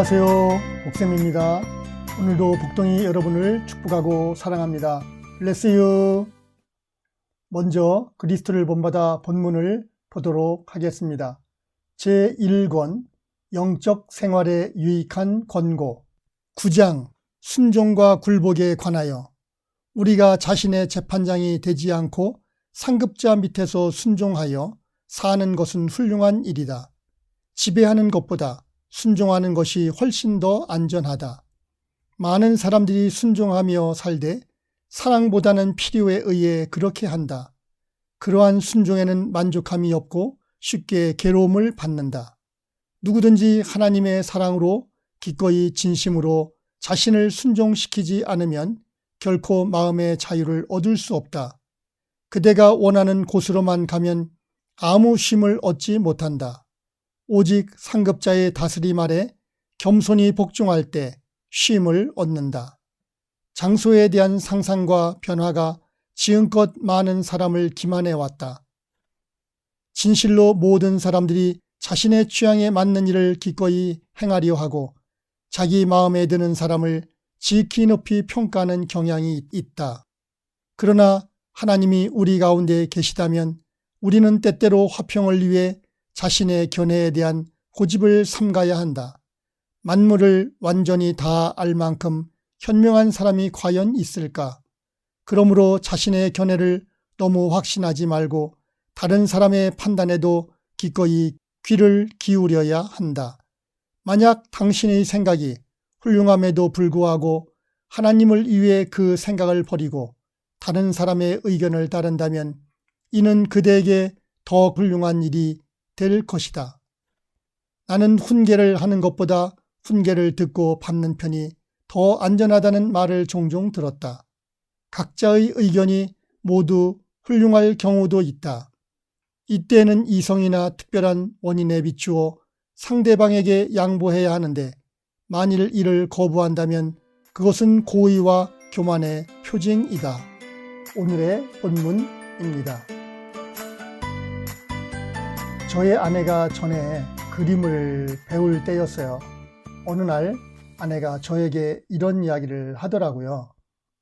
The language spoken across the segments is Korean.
안녕하세요. 복쌤입니다. 오늘도 복덩이 여러분을 축복하고 사랑합니다. 블레스유. 먼저 그리스도를 본받아 본문을 보도록 하겠습니다. 제1권 영적 생활에 유익한 권고 9장 순종과 굴복에 관하여 우리가 자신의 재판장이 되지 않고 상급자 밑에서 순종하여 사는 것은 훌륭한 일이다. 지배하는 것보다 순종하는 것이 훨씬 더 안전하다. 많은 사람들이 순종하며 살되 사랑보다는 필요에 의해 그렇게 한다. 그러한 순종에는 만족함이 없고 쉽게 괴로움을 받는다. 누구든지 하나님의 사랑으로 기꺼이 진심으로 자신을 순종시키지 않으면 결코 마음의 자유를 얻을 수 없다. 그대가 원하는 곳으로만 가면 아무 쉼을 얻지 못한다. 오직 상급자의 다스림 아래 겸손히 복종할 때 쉼을 얻는다. 장소에 대한 상상과 변화가 지금껏 많은 사람을 기만해 왔다. 진실로 모든 사람들이 자신의 취향에 맞는 일을 기꺼이 행하려 하고 자기 마음에 드는 사람을 지키 높이 평가하는 경향이 있다. 그러나 하나님이 우리 가운데 계시다면 우리는 때때로 화평을 위해 자신의 견해에 대한 고집을 삼가야 한다. 만물을 완전히 다 알 만큼 현명한 사람이 과연 있을까? 그러므로 자신의 견해를 너무 확신하지 말고 다른 사람의 판단에도 기꺼이 귀를 기울여야 한다. 만약 당신의 생각이 훌륭함에도 불구하고 하나님을 위해 그 생각을 버리고 다른 사람의 의견을 따른다면 이는 그대에게 더 훌륭한 일이 될 것이다. 나는 훈계를 하는 것보다 훈계를 듣고 받는 편이 더 안전하다는 말을 종종 들었다. 각자의 의견이 모두 훌륭할 경우도 있다. 이때는 이성이나 특별한 원인에 비추어 상대방에게 양보해야 하는데 만일 이를 거부한다면 그것은 고의와 교만의 표징이다. 오늘의 본문입니다. 저의 아내가 전에 그림을 배울 때였어요. 어느 날 아내가 저에게 이런 이야기를 하더라고요.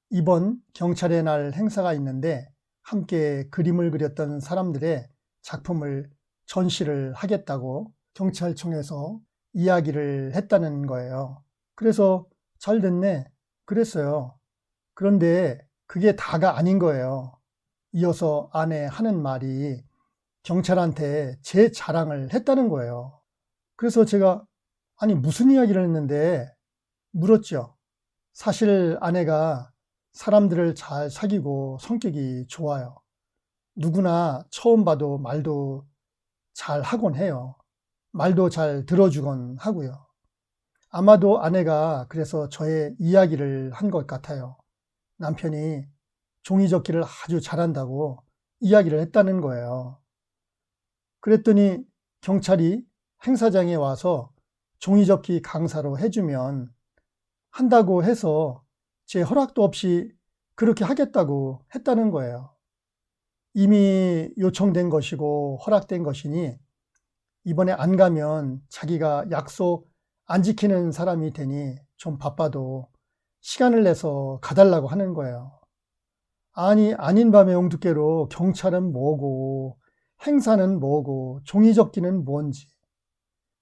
이번 경찰의 날 행사가 있는데 함께 그림을 그렸던 사람들의 작품을 전시를 하겠다고 경찰청에서 이야기를 했다는 거예요. 그래서 잘 됐네. 그랬어요. 그런데 그게 다가 아닌 거예요. 이어서 아내 하는 말이 경찰한테 제 자랑을 했다는 거예요. 그래서 제가 아니 무슨 이야기를 했는데 물었죠. 사실 아내가 사람들을 잘 사귀고 성격이 좋아요. 누구나 처음 봐도 말도 잘 하곤 해요. 말도 잘 들어주곤 하고요. 아마도 아내가 그래서 저의 이야기를 한 것 같아요. 남편이 종이 접기를 아주 잘한다고 이야기를 했다는 거예요. 그랬더니 경찰이 행사장에 와서 종이접기 강사로 해주면 한다고 해서 제 허락도 없이 그렇게 하겠다고 했다는 거예요. 이미 요청된 것이고 허락된 것이니 이번에 안 가면 자기가 약속 안 지키는 사람이 되니 좀 바빠도 시간을 내서 가달라고 하는 거예요. 아니, 아닌 밤에 옹두깨로 경찰은 뭐고, 행사는 뭐고, 종이접기는 뭔지.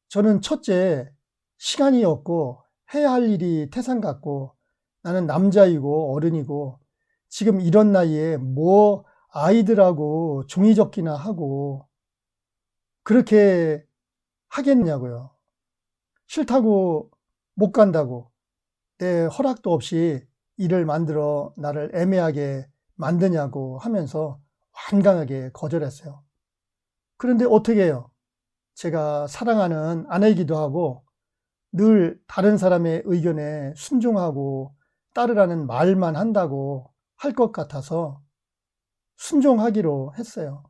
저는 첫째, 시간이 없고 해야 할 일이 태산 같고 나는 남자이고 어른이고 지금 이런 나이에 뭐 아이들하고 종이접기나 하고 그렇게 하겠냐고요. 싫다고 못 간다고 내 허락도 없이 일을 만들어 나를 애매하게 만드냐고 하면서 완강하게 거절했어요. 그런데 어떻게 해요? 제가 사랑하는 아내이기도 하고 늘 다른 사람의 의견에 순종하고 따르라는 말만 한다고 할 것 같아서 순종하기로 했어요.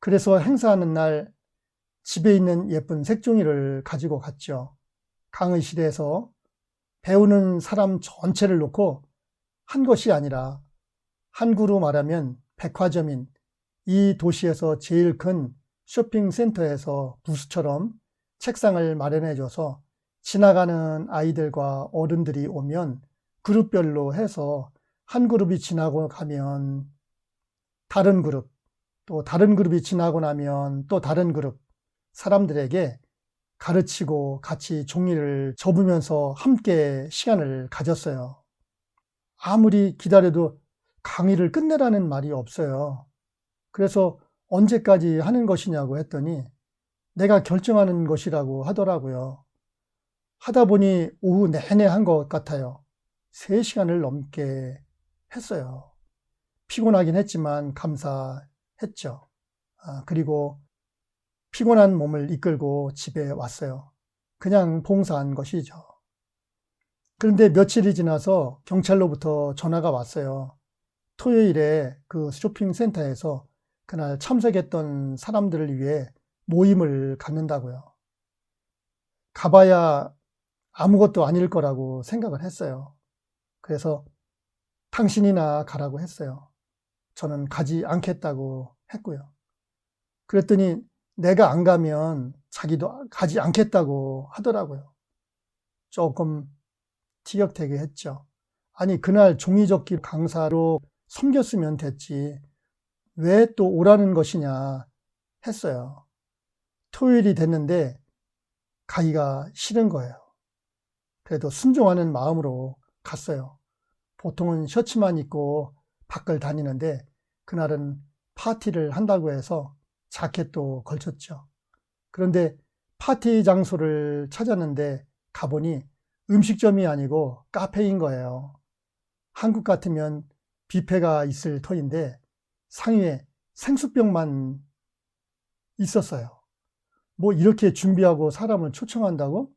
그래서 행사하는 날 집에 있는 예쁜 색종이를 가지고 갔죠. 강의실에서 배우는 사람 전체를 놓고 한 것이 아니라 한구로 말하면 백화점인 이 도시에서 제일 큰 쇼핑센터에서 부스처럼 책상을 마련해줘서 지나가는 아이들과 어른들이 오면 그룹별로 해서 한 그룹이 지나고 가면 다른 그룹, 또 다른 그룹이 지나고 나면 또 다른 그룹 사람들에게 가르치고 같이 종이를 접으면서 함께 시간을 가졌어요. 아무리 기다려도 강의를 끝내라는 말이 없어요. 그래서 언제까지 하는 것이냐고 했더니 내가 결정하는 것이라고 하더라고요. 하다 보니 오후 내내 한 것 같아요. 3시간을 넘게 했어요. 피곤하긴 했지만 감사했죠. 아, 그리고 피곤한 몸을 이끌고 집에 왔어요. 그냥 봉사한 것이죠. 그런데 며칠이 지나서 경찰로부터 전화가 왔어요. 토요일에 그 쇼핑센터에서 그날 참석했던 사람들을 위해 모임을 갖는다고요. 가봐야 아무것도 아닐 거라고 생각을 했어요. 그래서 당신이나 가라고 했어요. 저는 가지 않겠다고 했고요. 그랬더니 내가 안 가면 자기도 가지 않겠다고 하더라고요. 조금 티격태격 했죠. 아니, 그날 종이접기 강사로 섬겼으면 됐지. 왜 또 오라는 것이냐 했어요. 토요일이 됐는데 가기가 싫은 거예요. 그래도 순종하는 마음으로 갔어요. 보통은 셔츠만 입고 밖을 다니는데 그날은 파티를 한다고 해서 자켓도 걸쳤죠. 그런데 파티 장소를 찾았는데 가보니 음식점이 아니고 카페인 거예요. 한국 같으면 뷔페가 있을 터인데 상위에 생수병만 있었어요. 뭐 이렇게 준비하고 사람을 초청한다고?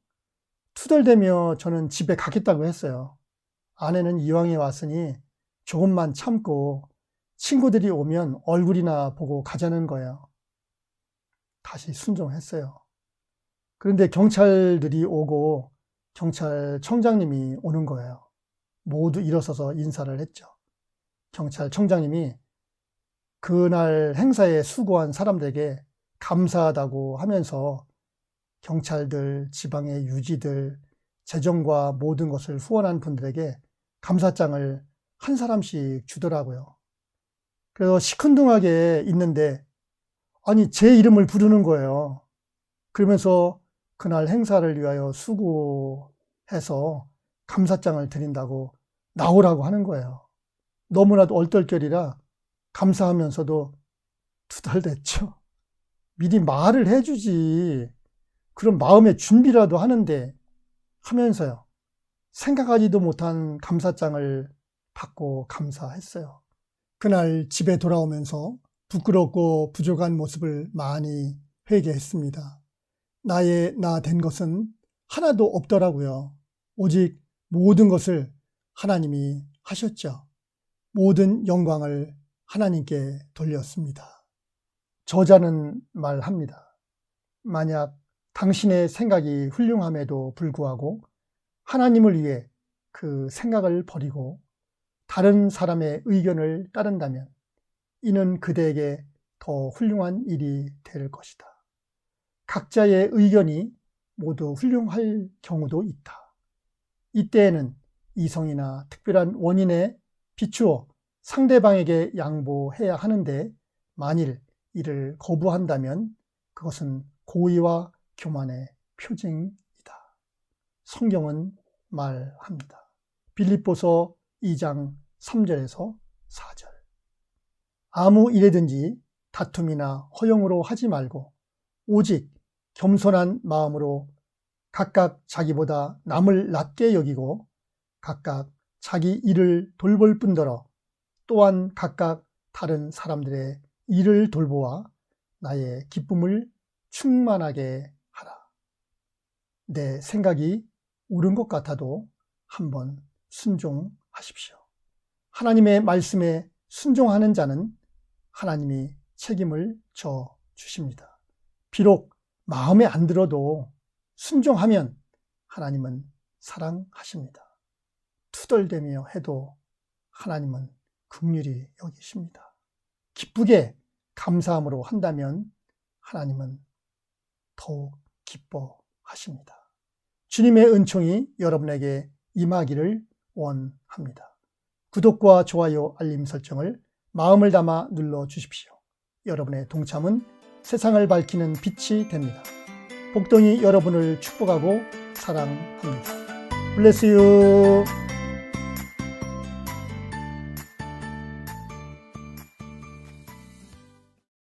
투덜대며 저는 집에 가겠다고 했어요. 아내는 이왕에 왔으니 조금만 참고 친구들이 오면 얼굴이나 보고 가자는 거예요. 다시 순종했어요. 그런데 경찰들이 오고 경찰청장님이 오는 거예요. 모두 일어서서 인사를 했죠. 경찰청장님이 그날 행사에 수고한 사람들에게 감사하다고 하면서 경찰들, 지방의 유지들, 재정과 모든 것을 후원한 분들에게 감사장을 한 사람씩 주더라고요. 그래서 시큰둥하게 있는데, 아니, 제 이름을 부르는 거예요. 그러면서 그날 행사를 위하여 수고해서 감사장을 드린다고 나오라고 하는 거예요. 너무나도 얼떨결이라 감사하면서도 투덜댔죠. 미리 말을 해주지. 그런 마음의 준비라도 하는데 하면서요. 생각하지도 못한 감사장을 받고 감사했어요. 그날 집에 돌아오면서 부끄럽고 부족한 모습을 많이 회개했습니다. 나의 나 된 것은 하나도 없더라고요. 오직 모든 것을 하나님이 하셨죠. 모든 영광을 하나님께 돌렸습니다. 저자는 말합니다. 만약 당신의 생각이 훌륭함에도 불구하고 하나님을 위해 그 생각을 버리고 다른 사람의 의견을 따른다면 이는 그대에게 더 훌륭한 일이 될 것이다. 각자의 의견이 모두 훌륭할 경우도 있다. 이때에는 이성이나 특별한 원인에 비추어 상대방에게 양보해야 하는데 만일 이를 거부한다면 그것은 고의와 교만의 표징이다. 성경은 말합니다. 빌립보서 2장 3절에서 4절. 아무 일에든지 다툼이나 허용으로 하지 말고 오직 겸손한 마음으로 각각 자기보다 남을 낮게 여기고 각각 자기 일을 돌볼 뿐더러 또한 각각 다른 사람들의 일을 돌보아 나의 기쁨을 충만하게 하라. 내 생각이 옳은 것 같아도 한번 순종하십시오. 하나님의 말씀에 순종하는 자는 하나님이 책임을 져 주십니다. 비록 마음에 안 들어도 순종하면 하나님은 사랑하십니다. 투덜대며 해도 하나님은 긍휼히 여기십니다. 기쁘게 감사함으로 한다면 하나님은 더욱 기뻐하십니다. 주님의 은총이 여러분에게 임하기를 원합니다. 구독과 좋아요, 알림 설정을 마음을 담아 눌러 주십시오. 여러분의 동참은 세상을 밝히는 빛이 됩니다. 복동이 여러분을 축복하고 사랑합니다. 블레스 유.